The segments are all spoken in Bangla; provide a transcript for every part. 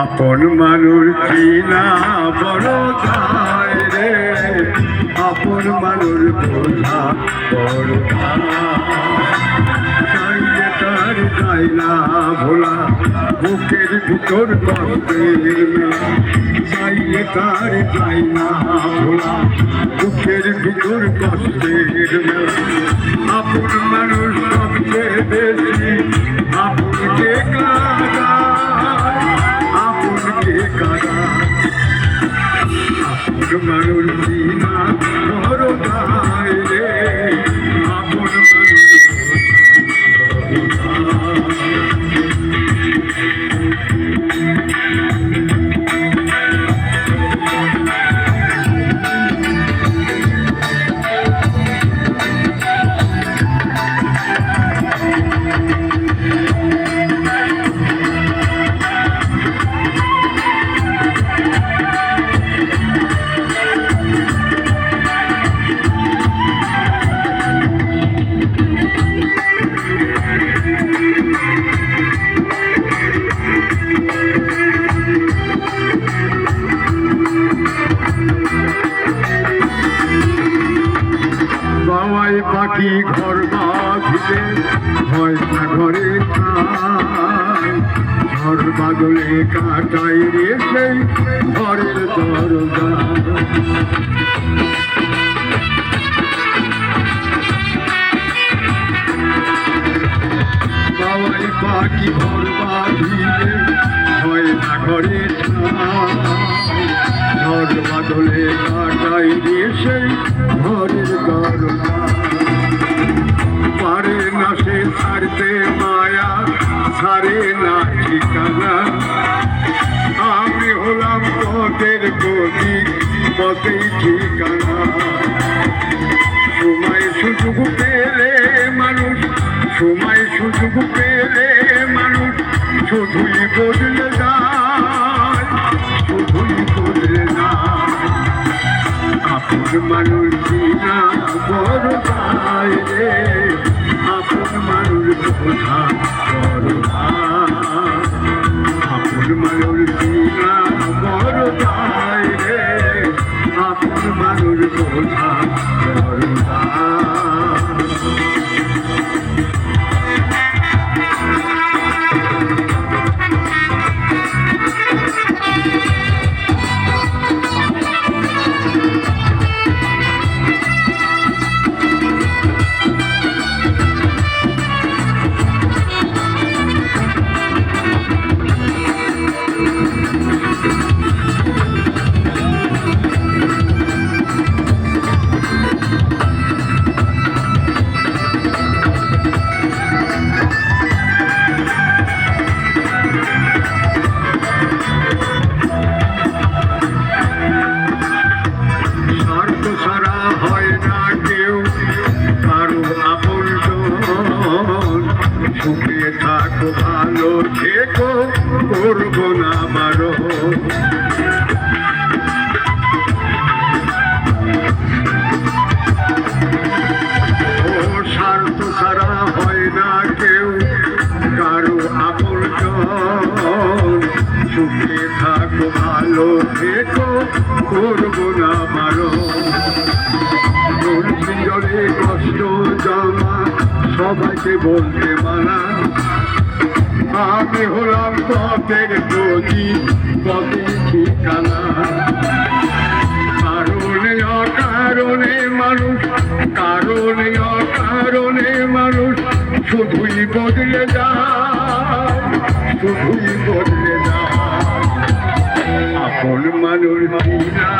আপন মানুষ চিনা বড় রে। আপন মানুষ বড় চাই না ভোলা, বুকের ভিতর কষ্টের চাইলে তার চাই না ভোলা, বুকের ভিতর কষ্টের আপন মানুষ সবচেয়ে বেশি আপনকে কাদায় আপনকে কাদায় আপন মানুষ হয় না ঘরে ঝড় বাদলে কাটাই রে সেই ঘরের দরজা। বাবাই পাখি ঘর বাঁধিলে হয় ঘরে ঝড় বাদলে কাটাই রে সেই ঘরের দরজা। ছাড়তে মায়া ছাড়ে না ঠিকানা আমি হলাম পথের গতি পথেই ঠিকানা সময় সুযোগ পেলে মানুষ সময় সুযোগ পেলে মানুষ শুধুই বদলে যায় শুধুই বদলে মানুষ বিনা বড় ভাই থেকো করব না বারো স্বার্থ হয় না কেউ, কারও আপন সুখে থাকো ভালো থেকো করব না তোর পিঞ্জরে কষ্ট জমা, সবাইকে বলতে মানা। আমি হলাম পথের প্রতি পথের ঠিকানা। কারণে অকারণে মানুষ, কারণে অকারণে মানুষ, শুধুই বদলে যায়, শুধুই বদলে যায়। আপন মানুষ বিনা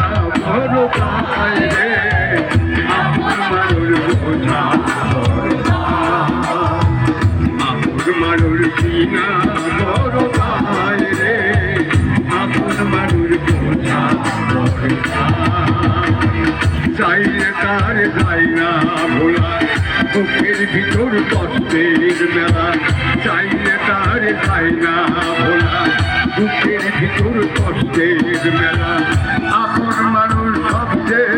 কষ্টের মেলা চাইলে তার খাই না ভোলা। দুঃখের ভিতর কষ্টের মেলা। আপন মানুষ সবচেয়ে